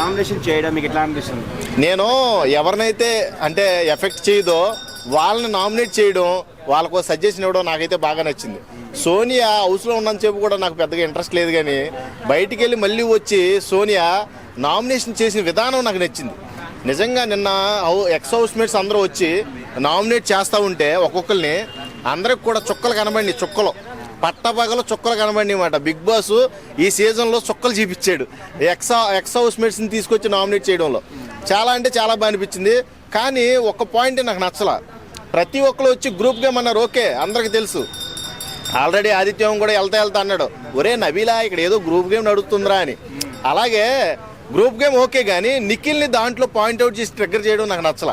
Nomination చేయడం మీకు ఎట్లా అనిపిస్తుంది? నేను ఎవరినైతే అంటే ఎఫెక్ట్ చేయదో వాళ్ళని నామినేట్ చేయడం వాళ్ళకు సజెషన్ ఇవ్వడం నాకైతే బాగా నచ్చింది. సోనియా హౌస్లో ఉన్నంతసేపు కూడా నాకు పెద్దగా ఇంట్రెస్ట్ లేదు కానీ బయటికి వెళ్ళి మళ్ళీ వచ్చి సోనియా నామినేషన్ చేసిన విధానం నాకు నచ్చింది. నిజంగా నిన్న ఎక్స్ హౌస్ మేట్స్ అందరూ వచ్చి నామినేట్ చేస్తూ ఉంటే ఒక్కొక్కరిని అందరికి కూడా చుక్కలు కనబడి చుక్కలు. పట్టపగలు చుక్కలు కనబడి అనమాట బిగ్ బాస్ ఈ సీజన్లో చుక్కలు చూపించాడు. ఎక్స్ ఎక్స్ హౌస్ మేట్స్ని తీసుకొచ్చి నామినేట్ చేయడంలో. చాలా అంటే చాలా బాగా అనిపించింది. కానీ ఒక పాయింట్ నాకు నచ్చల. ప్రతి ఒక్కరు వచ్చి గ్రూప్ గేమ్ అన్నారు ఓకే అందరికి తెలుసు. ఆల్రెడీ ఆదిత్యం కూడా వెళ్తా వెళ్తా అన్నాడు. ఒరే నబీలా ఇక్కడ ఏదో గ్రూప్ గేమ్ నడుస్తుందిరా అని. అలాగే గ్రూప్ గేమ్ ఓకే కానీ నిఖిల్ని దాంట్లో పాయింట్అవుట్ చేసి ట్రిగ్గర్ చేయడం నాకు నచ్చల.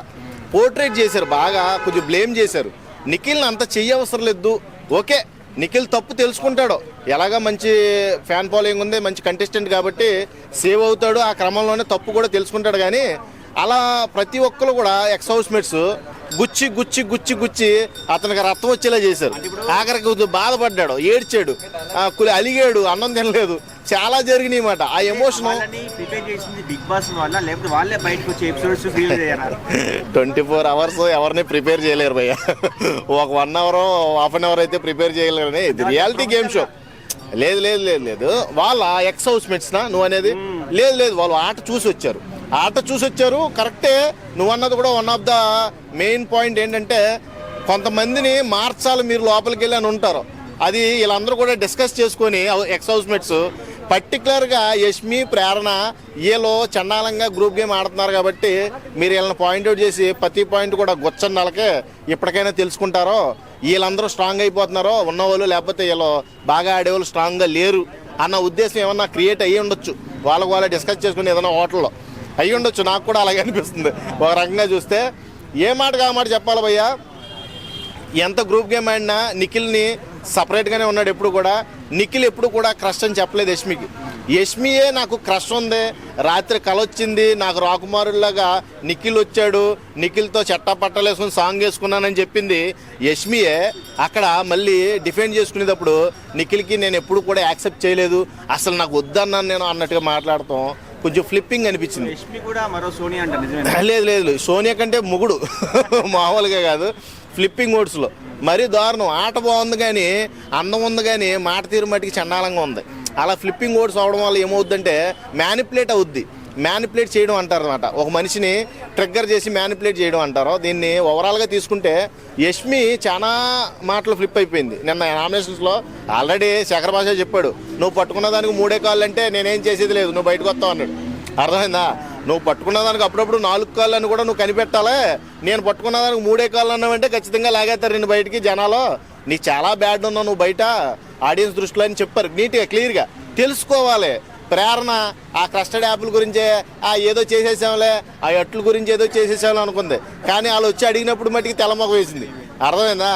పోర్ట్రేట్ చేశారు బాగా కొంచెం బ్లేమ్ చేశారు. నిఖిల్ని అంత చెయ్యి అవసరం లేదు. ఓకే నిఖిల్ తప్పు తెలుసుకుంటాడు. ఎలాగా మంచి ఫ్యాన్ ఫాలోయింగ్ ఉంది మంచి కంటెస్టెంట్ కాబట్టి సేవ్ అవుతాడు. ఆ క్రమంలోనే తప్పు కూడా తెలుసుకుంటాడు కానీ అలా ప్రతి ఒక్కరు కూడా ఎక్స్ హౌస్ మేట్స్ గుచ్చి గుచ్చి గుచ్చి గుచ్చి అతనికి రక్తం వచ్చేలా చేశారు. ఆఖరికి బాధపడ్డాడు ఏడ్చాడు. అలిగాడు అన్నం తినలేదు. చాలా జరిగినాయి మాట. ఆ ఎమోషన్ బిగ్ బాస్ వల్ల లేకపోతే వాళ్ళే బయటకు వచ్చి ఎపిసోడ్స్ ట్వంటీ ఫోర్ అవర్స్ ఎవరిని ప్రిపేర్ చేయలేరు భయ్య. ఒక one hour half an hour అయితే ప్రిపేర్ చేయలేరు ఇది రియాలిటీ గేమ్ షో లేదు లేదు లేదు లేదు. వాళ్ళ ఎక్స్ హౌస్ మేట్స్నా నువ్వు అనేది? లేదు లేదు. వాళ్ళు ఆట చూసి వచ్చారు. ఆట చూసి వచ్చారు కరెక్టే నువ్వు అన్నది కూడా one of the main point ఏంటంటే కొంతమందిని మార్చాలి మీరు లోపలికి వెళ్ళి అని ఉంటారు. అది వీళ్ళందరూ కూడా డిస్కస్ చేసుకొని ఎక్స్ హౌస్ మేట్స్ పర్టికులర్గా యష్మి ప్రేరణ వీళ్ళు చండాలంగా గ్రూప్ గేమ్ ఆడుతున్నారు కాబట్టి మీరు వీళ్ళని పాయింట్అవుట్ చేసి ప్రతి పాయింట్ కూడా గుచ్చని నెలకే ఇప్పటికైనా తెలుసుకుంటారో వీళ్ళందరూ స్ట్రాంగ్ అయిపోతున్నారో ఉన్నవాళ్ళు లేకపోతే వీళ్ళు బాగా ఆడేవాళ్ళు స్ట్రాంగ్గా లేరు అన్న ఉద్దేశం ఏమన్నా క్రియేట్ అయ్యి ఉండొచ్చు. వాళ్ళకు వాళ్ళ డిస్కస్ చేసుకుని ఏదైనా హోటల్లో అయ్యి ఉండొచ్చు. నాకు కూడా అలాగే అనిపిస్తుంది. ఒక రకంగా చూస్తే ఏ మాట మాట చెప్పాలి భయ్యా? ఎంత గ్రూప్ గేమ్ ఆడినా నిఖిల్ని సపరేట్గానే ఉన్నాడు ఎప్పుడు కూడా. నిఖిల్ ఎప్పుడు కూడా క్రష్ అని చెప్పలేదు యష్మికి. యష్మియే నాకు క్రష్ ఉంది. రాత్రి కల వచ్చింది. నాకు రాకుమారులాగా నిఖిల్ వచ్చాడు. నిఖిల్తో చెట్టా పట్టలు వేసుకుని సాంగ్ వేసుకున్నానని చెప్పింది యష్మియే. అక్కడ మళ్ళీ డిఫెండ్ చేసుకునేటప్పుడు నిఖిల్కి నేను ఎప్పుడు కూడా యాక్సెప్ట్ చేయలేదు. అసలు నాకు వద్దన్నాను నేను అన్నట్టుగా మాట్లాడతాం కొంచెం ఫ్లిప్పింగ్ అనిపించింది. యష్మి కూడా మరో సోనియా అంట లేదు లేదు. సోనియా కంటే ముగుడు. మామూలుగా కాదు. ఫ్లిప్పింగ్ ఓట్స్లో. మరీ దారుణం. ఆట బాగుంది కానీ అందం ఉంది కానీ మాట తీరు మట్టికి చండాలంగా ఉంది. అలా ఫ్లిప్పింగ్ ఓట్స్ అవడం వల్ల ఏమవుద్దంటే మ్యానిపులేట్ అవుద్ది. మ్యానిపులేట్ చేయడం అంటారు అనమాట ఒక మనిషిని ట్రిగ్గర్ చేసి మ్యానిపులేట్ చేయడం అంటారు. దీన్ని ఓవరాల్గా తీసుకుంటే యష్మి చాలా మాటలు ఫ్లిప్ అయిపోయింది. నిన్న నామినేషన్స్లో ఆల్రెడీ శేఖర్ భాష చెప్పాడు. నువ్వు పట్టుకున్న దానికి మూడే కాళ్ళు అంటే నేనేం చేసేది లేదు. నువ్వు బయటకు వస్తావు అన్నాడు. అర్థమైందా? నువ్వు పట్టుకున్న దానికి అప్పుడప్పుడు నాలుగు కాళ్ళు అని కూడా నువ్వు కనిపెట్టాలే. నేను పట్టుకున్న దానికి మూడే కాళ్ళు అన్నావంటే ఖచ్చితంగా లాగేస్తారు నేను బయటికి జనాలు. నీ చాలా బ్యాడ్ ఉన్నావు నువ్వు బయట ఆడియన్స్ దృష్టిలో అని చెప్పారు. నీట్గా క్లియర్గా తెలుసుకోవాలి. ప్రేరణ ఆ కస్టర్డ్ యాప్ల గురించే ఆ ఏదో చేసేసాంలే ఆ ఎట్ల గురించి ఏదో చేసేసాంలే అనుకుంది. కానీ వాళ్ళు వచ్చి అడిగినప్పుడు మట్టికి తెలమొక వేసింది. అర్థమైందా?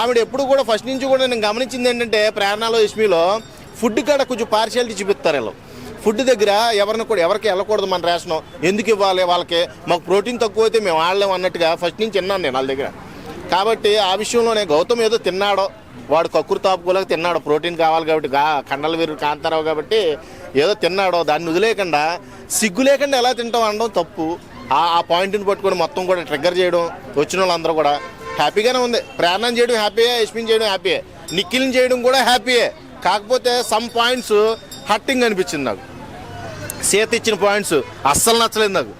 ఆవిడ ఎప్పుడు కూడా ఫస్ట్ నుంచి కూడా నేను గమనించింది ఏంటంటే ప్రేరణలో ఇష్మిలో ఫుడ్ కాడ కొంచెం పార్షియాలిటీ చూపిస్తారు వీళ్ళు. ఫుడ్ దగ్గర ఎవరిని కూడా ఎవరికి వెళ్ళకూడదు మన రేషన్. ఎందుకు ఇవ్వాలి వాళ్ళకి? మాకు ప్రోటీన్ తక్కువ అయితే మేము ఆడలేము అన్నట్టుగా ఫస్ట్ నుంచి విన్నాను నేను వాళ్ళ దగ్గర. కాబట్టి ఆ విషయంలోనే గౌతమ్ ఏదో తిన్నాడో వాడు కక్కురు తాపుకోలేక తిన్నాడు. ప్రోటీన్ కావాలి కాబట్టి కండల వీరు కాంతారావు కాబట్టి ఏదో తిన్నాడో దాన్ని వదిలేయకుండా సిగ్గు లేకుండా ఎలా తింటాం అనడం తప్పు. ఆ ఆ పాయింట్ని పట్టుకొని మొత్తం కూడా ట్రిగ్గర్ చేయడం వచ్చిన వాళ్ళందరూ కూడా హ్యాపీగానే ఉంది. ప్రయాణం చేయడం హ్యాపీయే యశ్మిన్ చేయడం హ్యాపీయే నిఖిల్ని చేయడం కూడా హ్యాపీయే కాకపోతే సమ్ పాయింట్స్ హట్టింగ్ అనిపించింది నాకు. సీత ఇచ్చిన పాయింట్స్ అస్సలు నచ్చలేదు నాకు.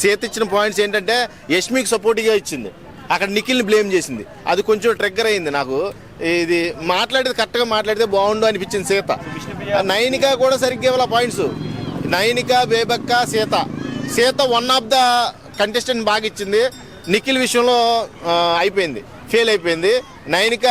సీత ఇచ్చిన పాయింట్స్ ఏంటంటే యష్మికి సపోర్ట్గా ఇచ్చింది. అక్కడ నిఖిల్ని బ్లేమ్ చేసింది. అది కొంచెం ట్రిగ్గర్ అయింది నాకు. ఇది మాట్లాడేది కరెక్ట్గా మాట్లాడితే బాగుండు అనిపించింది సీత. నైనిక కూడా సరిగ్గా ఇవ్వాలి points Nainika Bebakka Sita. Sita one of the contestant బాగా ఇచ్చింది. నిఖిల్ విషయంలో అయిపోయింది. ఫెయిల్ అయిపోయింది. నైనిక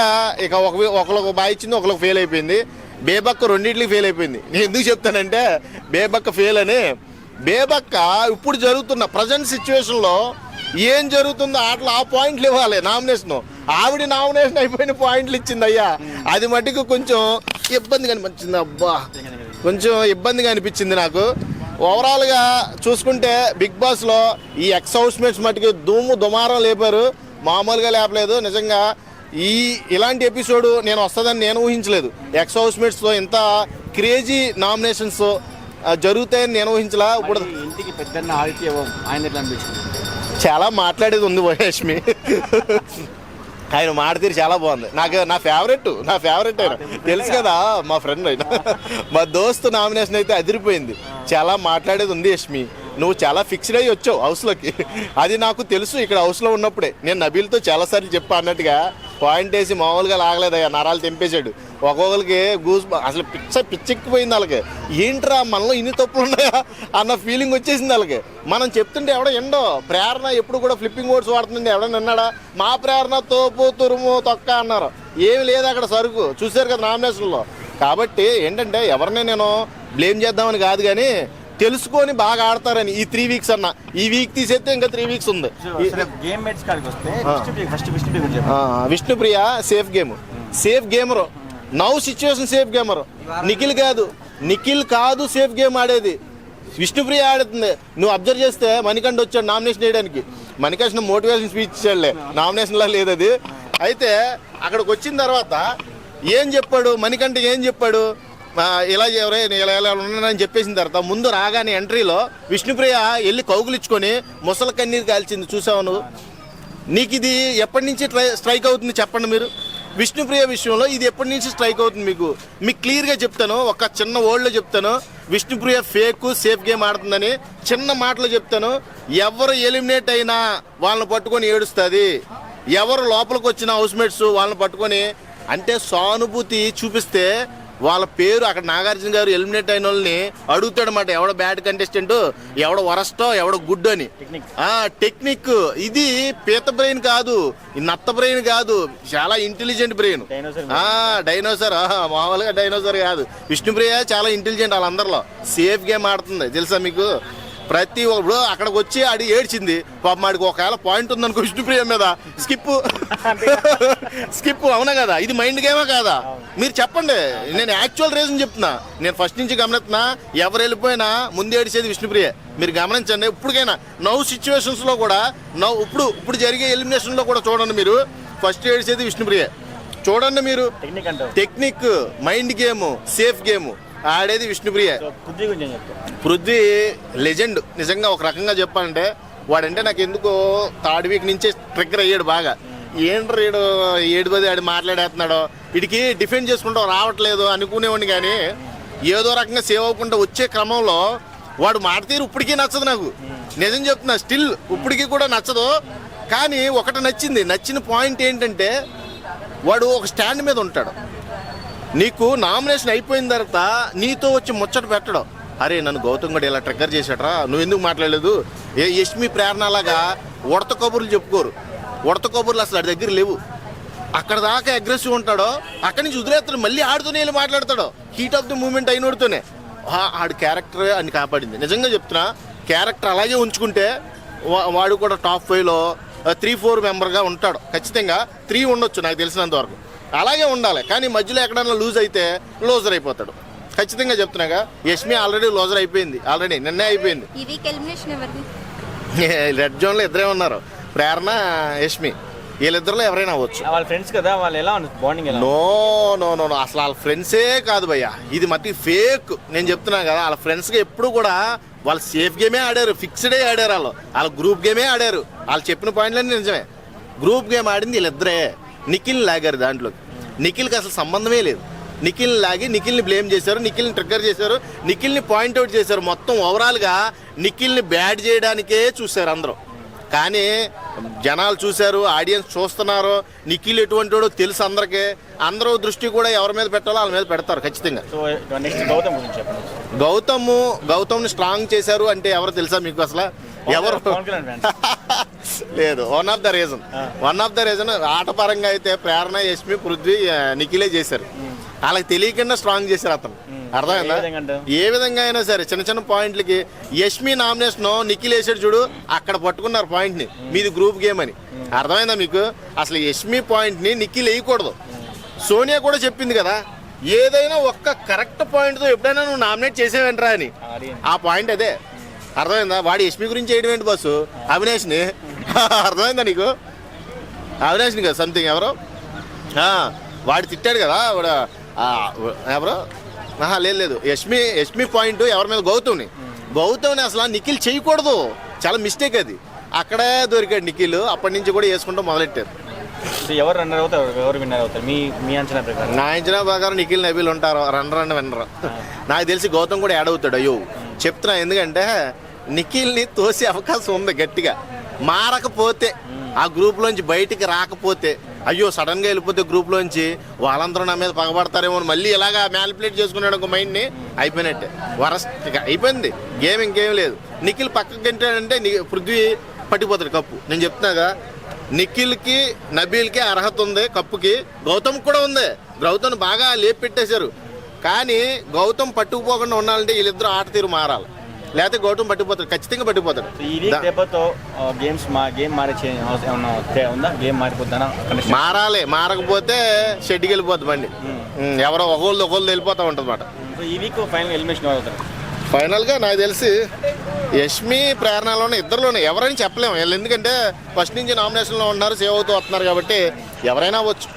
ఇక ఒక ఒకరికి బాగా ఇచ్చింది ఒకరికి ఫెయిల్ అయిపోయింది. బేబక్క రెండింటికి ఫెయిల్ అయిపోయింది. నేను ఎందుకు చెప్తానంటే బేబక్క ఫెయిల్ అని. బేబక్క ఇప్పుడు జరుగుతున్న ప్రజెంట్ సిచ్యువేషన్లో ఏం జరుగుతుందో ఆటలో ఆ పాయింట్లు ఇవ్వాలి నామినేషన్ ఆవిడ నామినేషన్ అయిపోయిన పాయింట్లు ఇచ్చింది అయ్యా. అది మటుకు కొంచెం ఇబ్బందిగా అనిపించింది అబ్బా. కొంచెం ఇబ్బందిగా అనిపించింది నాకు. ఓవరాల్గా చూసుకుంటే బిగ్ బాస్లో ఈ ఎక్స్ హౌస్మేట్స్ మటుకు దుమ్ము దుమారం లేపారు. మామూలుగా లేపలేదు. నిజంగా ఈ ఇలాంటి ఎపిసోడ్ నేను వస్తుందని నేను ఊహించలేదు. ఎక్స్ హౌస్ మేట్స్లో ఇంత క్రేజీ నామినేషన్స్ జరుగుతాయని నేను ఊహించలా. ఇప్పుడు ఇంటికి ఓం ఆయన ఎట్లా అనిపించింది? చాలా మాట్లాడేది ఉంది వయష్మి ఆయన మాట తీరు చాలా బాగుంది. నాకు నా ఫేవరెట్ నా ఫేవరెట్ ఆయన. తెలుసు కదా మా ఫ్రెండ్ ఆయన. మా దోస్తు నామినేషన్ అయితే అదిరిపోయింది. చాలా మాట్లాడేది ఉంది యష్మి. నువ్వు చాలా ఫిక్స్డ్ అయ్యి వచ్చావు హౌస్లోకి అది నాకు తెలుసు ఇక్కడ హౌస్లో ఉన్నప్పుడే. నేను నబీల్తో చాలాసార్లు చెప్పా అన్నట్టుగా. పాయింట్ వేసి మామూలుగా లాగలేదయ్యా నరాలు తెంపేశాడు. ఒక్కొక్కరికి గూస్ అసలు పిచ్చ పిచ్చెక్కిపోయింది వాళ్ళకి ఏంట్రా మనలో ఇన్ని తప్పులు ఉన్నాయా అన్న ఫీలింగ్ వచ్చేసింది వాళ్ళకి మనం చెప్తుంటే ఎవడో ఎండో ప్రేరణ ఎప్పుడు కూడా ఫ్లిప్పింగ్ వర్డ్స్ వాడుతుంది ఎవడన్నా నిన్నాడా మా ప్రేరణ తోపు తురుము తొక్క అన్నారు. ఏమి లేదు అక్కడ సరుకు. చూశారు కదా నామినేషన్లో. కాబట్టి ఏంటంటే ఎవరిని నేను బ్లేమ్ చేద్దామని కాదు కానీ తెలుసుకొని బాగా ఆడతారని ఈ త్రీ వీక్స్ అన్న. ఈ వీక్ తీసేస్తే ఇంకా త్రీ వీక్స్ ఉంది. Vishnupriya safe game safe gamer now situation safe gamer Nikhil కాదు. నిఖిల్ కాదు సేఫ్ గేమ్ ఆడేది. విష్ణుప్రియ ఆడుతుంది. నువ్వు అబ్జర్వ్ చేస్తే మణికంఠ వచ్చాడు నామినేషన్ వేయడానికి. మణికంఠ మోటివేషన్ స్పీచ్ ఇచ్చాడులే. నామినేషన్లో లేదు అది. అయితే అక్కడికి వచ్చిన తర్వాత ఏం చెప్పాడు? మణికంఠ ఏం చెప్పాడు? ఇలా ఎవరే ఇలా ఇలా ఉన్నానని చెప్పేసిన తర్వాత ముందు రాగానే ఎంట్రీలో విష్ణుప్రియ వెళ్ళి కౌగులిచ్చుకొని ముసల కన్నీరు కాల్చింది. చూసావు నువ్వు? నీకు ఇది ఎప్పటి నుంచి ట్రై స్ట్రైక్ అవుతుంది చెప్పండి మీరు? విష్ణుప్రియ విషయంలో ఇది ఎప్పటి నుంచి స్ట్రైక్ అవుతుంది మీకు? మీకు క్లియర్గా చెప్తాను ఒక చిన్న ఓల్డ్లో చెప్తాను. విష్ణుప్రియ ఫేక్ సేఫ్ గేమ్ ఆడుతుందని చిన్న మాటలో చెప్తాను. ఎవరు ఎలిమినేట్ అయినా వాళ్ళని పట్టుకొని ఏడుస్తుంది. ఎవరు లోపలికి వచ్చిన హౌస్మేట్స్ వాళ్ళని పట్టుకొని అంటే సానుభూతి చూపిస్తే వాళ్ళ పేరు అక్కడ నాగార్జున గారు ఎలిమినేట్ అయిన వాళ్ళని అడుగుతాడనమాట ఎవడ బ్యాడ్ కంటెస్టెంట్ ఎవడ వరస్టో ఎవడ గుడ్ అని. ఆ టెక్నిక్ ఇది పీత బ్రెయిన్ కాదు. నత్త బ్రెయిన్ కాదు. చాలా ఇంటెలిజెంట్ బ్రెయిన్ ఆ డైనోసార్ మామూలుగా డైనోసార్ కాదు. విష్ణుప్రియ చాలా ఇంటెలిజెంట్ వాళ్ళందరిలో. సేఫ్ గేమ్ ఆడుతుంది. తెలుసా మీకు? ప్రతి ఒక్కడు అక్కడికి వచ్చి ఆడి ఏడ్చింది మాడికి ఒకవేళ పాయింట్ ఉందనుకో విష్ణుప్రియ మీద స్కిప్. స్కిప్ అవునా కదా? ఇది మైండ్ గేమా కాదా? మీరు చెప్పండి. నేను యాక్చువల్ రీజన్ చెప్తున్నా. నేను ఫస్ట్ నుంచి గమనిస్తున్నా ఎవరు వెళ్ళిపోయినా ముందు ఏడిచేది విష్ణుప్రియ. మీరు గమనించండి. ఇప్పటికైనా నవ్వు సిచ్యువేషన్స్లో కూడా నవ్వు ఇప్పుడు ఇప్పుడు జరిగే ఎలిమినేషన్లో కూడా చూడండి మీరు. ఫస్ట్ ఏడిచేది విష్ణుప్రియ. చూడండి మీరు. Technique mind game safe game ఆడేది విష్ణుప్రియ. పృథ్వీ గురించి ఏం చెప్తావు? పృథ్వీ లెజెండ్. నిజంగా ఒక రకంగా చెప్పాలంటే వాడంటే నాకు ఎందుకో థర్డ్ వీక్ నుంచే ట్రిగ్గర్ అయ్యాడు బాగా. ఏంట్రా వీడు ఏడు పది ఆడి మాట్లాడేస్తున్నాడు? వీడికి డిఫెండ్ చేసుకుంటూ రావట్లేదు అనుకునేవాడిని కానీ ఏదో రకంగా సేవ్ అవ్వకుండా వచ్చే క్రమంలో వాడు మాట తీరు ఇప్పటికీ నచ్చదు నాకు. నిజం చెప్తున్నా స్టిల్ ఇప్పటికీ కూడా నచ్చదు. కానీ ఒకటి నచ్చింది నచ్చిన పాయింట్ ఏంటంటే వాడు ఒక స్టాండ్ మీద ఉంటాడు. నీకు నామినేషన్ అయిపోయిన తర్వాత నీతో వచ్చి ముచ్చట పెట్టడం. అరే నన్ను గౌతమ్ గడు ఇలా ట్రిగ్గర్ చేశాడరా? నువ్వు ఎందుకు మాట్లాడలేదు? ఏ యష్మి ప్రేరణలాగా ఉడత కబుర్లు చెప్పుకోరు. ఉడత కబుర్లు అసలు దగ్గర లేవు. అక్కడ దాకా అగ్రెసివ్ ఉంటాడో అక్కడి నుంచి వదిలేస్తాడు మళ్ళీ ఆడుతూనే వెళ్ళి మాట్లాడతాడు. హీట్ ఆఫ్ ది మూమెంట్ అయినోడుతోనే. ఆ- ఆడి క్యారెక్టర్ అని కాపాడింది. నిజంగా చెప్తున్నా క్యారెక్టర్ అలాగే ఉంచుకుంటే వా- వాడు కూడా టాప్ ఫైవ్లో త్రీ ఫోర్ మెంబర్గా ఉంటాడు. ఖచ్చితంగా త్రీ ఉండొచ్చు నాకు తెలిసినంత వరకు అలాగే ఉండాలి. కానీ మధ్యలో ఎక్కడైనా లూజ్ అయితే లూజర్ అయిపోతాడు. ఖచ్చితంగా చెప్తున్నాగా యష్మి ఆల్రెడీ లూజర్ అయిపోయింది. ఆల్రెడీ నిన్నే అయిపోయింది. ఈ వీక్ ఎలిమినేషన్ ఎవరిది? రెడ్ జోన్లో ఇద్దరే ఉన్నారు. ప్రేరణ యష్మి. వీళ్ళిద్దరిలో ఎవరైనా అవ్వచ్చు. వాళ్ళ ఫ్రెండ్స్ కదా వాళ్ళు ఎలా బాండింగ్ ఎలా? నో నో నో నో అసలు వాళ్ళ ఫ్రెండ్సే కాదు భయ్య. ఇది మట్టి ఫేక్ నేను చెప్తున్నాను కదా వాళ్ళ ఫ్రెండ్స్కి ఎప్పుడు కూడా వాళ్ళు సేఫ్ గేమే ఆడారు ఫిక్స్డే ఆడారు వాళ్ళు. వాళ్ళ గ్రూప్ గేమే ఆడారు. వాళ్ళు చెప్పిన పాయింట్లన్నీ నిజమే. గ్రూప్ గేమ్ ఆడింది వీళ్ళిద్దరే. నిఖిల్ లాగారు దాంట్లో నిఖిల్కి అసలు సంబంధమే లేదు. నిఖిల్ లాగి నిఖిల్ని బ్లేమ్ చేశారు నిఖిల్ని ట్రిగ్గర్ చేశారు నిఖిల్ని పాయింట్అవుట్ చేశారు. మొత్తం ఓవరాల్గా నిఖిల్ని బ్యాడ్ చేయడానికే చూశారు అందరూ. కానీ జనాలు చూశారు ఆడియన్స్ చూస్తున్నారు. నిఖిల్ ఎటువంటి వాడో తెలుసు అందరికీ. అందరూ దృష్టి కూడా ఎవరి మీద పెట్టాలో వాళ్ళ మీద పెడతారు ఖచ్చితంగా. నెక్స్ట్ గౌతమ్ గౌతమ్ని స్ట్రాంగ్ చేశారు అంటే ఎవరు తెలుసా మీకు అసలు? ఎవరు. లేదు. One of the reason one of the reason ఆట పరంగా అయితే ప్రేరణ యష్మి పృథ్వీ నిఖిలే చేశారు. వాళ్ళకి తెలియకుండా స్ట్రాంగ్ చేశారు అతను. అర్థమైందా? ఏ విధంగా అయినా సరే చిన్న చిన్న పాయింట్లకి యష్మి నామినేషన్ నిఖిల్ వేసాడు చూడు అక్కడ పట్టుకున్నారు పాయింట్ని. మీది గ్రూప్ గేమ్ అని. అర్థమైందా మీకు? అసలు యష్మి పాయింట్ని నిఖిల్ వేయకూడదు. సోనియా కూడా చెప్పింది కదా ఏదైనా ఒక్క కరెక్ట్ పాయింట్తో ఎప్పుడైనా నువ్వు నామినేట్ చేసేవేంట్రా అని. ఆ పాయింట్ అదే. అర్థమైందా? వాడు యష్మి గురించి చేయడం ఏంటి బస్సు అవినాష్ని అర్థమైందా నీకు? అవినాష్ని కదా సంథింగ్ ఎవరు? వాడు తిట్టాడు కదా వాడు ఎవరు? ఆహా లేదు లేదు. యష్మి యష్మి పాయింట్ ఎవరి మీద? గౌతమ్ని. గౌతమ్ని అసలు నిఖిల్ చేయకూడదు. చాలా మిస్టేక్ అది. అక్కడే దొరికాడు నిఖిల్. అప్పటి నుంచి కూడా వేసుకుంటూ మొదలెట్టారు. ఎవరు రన్నర్ అవుతారు? ఎవరు విన్నర్ అవుతారు? మీ మీ అంచనా ప్రకారం. నా అంచనా ప్రకారం నిఖిల్ నబీల్ ఉంటారు. రన్ రన్ వినరు నాకు తెలిసి గౌతమ్ కూడా యాడ్ అవుతాడు. అయ్యో చెప్తున్నా ఎందుకంటే నిఖిల్ని తోసే అవకాశం ఉంది గట్టిగా. మారకపోతే ఆ గ్రూప్లోంచి బయటికి రాకపోతే అయ్యో సడన్గా వెళ్ళిపోతే గ్రూప్లోంచి వాళ్ళందరూ నా మీద పగబడతారేమో మళ్ళీ ఇలాగా మ్యాలిపులేట్ చేసుకున్నాడు ఒక మైండ్ని? అయిపోయినట్టే. వరస్ట్ ఇక అయిపోయింది. గేమ్ ఇంకేం లేదు. నిఖిల్ పక్కకి గంటాడంటే ని- పృథ్వీ పట్టిపోతాడు కప్పు. నేను చెప్తున్నాగా నిఖిల్కి నబీల్కి అర్హత ఉంది కప్పుకి. గౌతమ్ కూడా ఉంది. గౌతమ్ బాగా లేపి పెట్టేశారు. కానీ గౌతమ్ పట్టుకుపోకుండా ఉండాలంటే వీళ్ళిద్దరూ ఆట తీరు మారాలి. లేకపోతే గౌతమ్ పట్టుకుపోతాడు ఖచ్చితంగా దా- దెబ్బతో గేమ్స్ మా గేమ్ మారే ఉందా? గేమ్ కండిషన్ మారాలి మారకపోతే షెడ్కి వెళ్ళిపోద్ది బండి. ఉమ్, ఎవరో ఒకళ్ళు ఒకళ్ళు వెళ్ళిపోతా ఉంటుంది అన్నమాట సో ఈ వీక్ ఫైనల్ ఎలిమినేషన్ అవుతారు? ఫైనల్గా నాకు తెలిసి యష్మి ప్రేరణలోనే ఇద్దరులోనే ఎవరైనా చెప్పలేము. వీళ్ళు ఎందుకంటే ఫస్ట్ నుంచి నామినేషన్లో ఉన్నారు సేవ్ అవుతూ వస్తున్నారు కాబట్టి ఎవరైనా అవ్వచ్చు.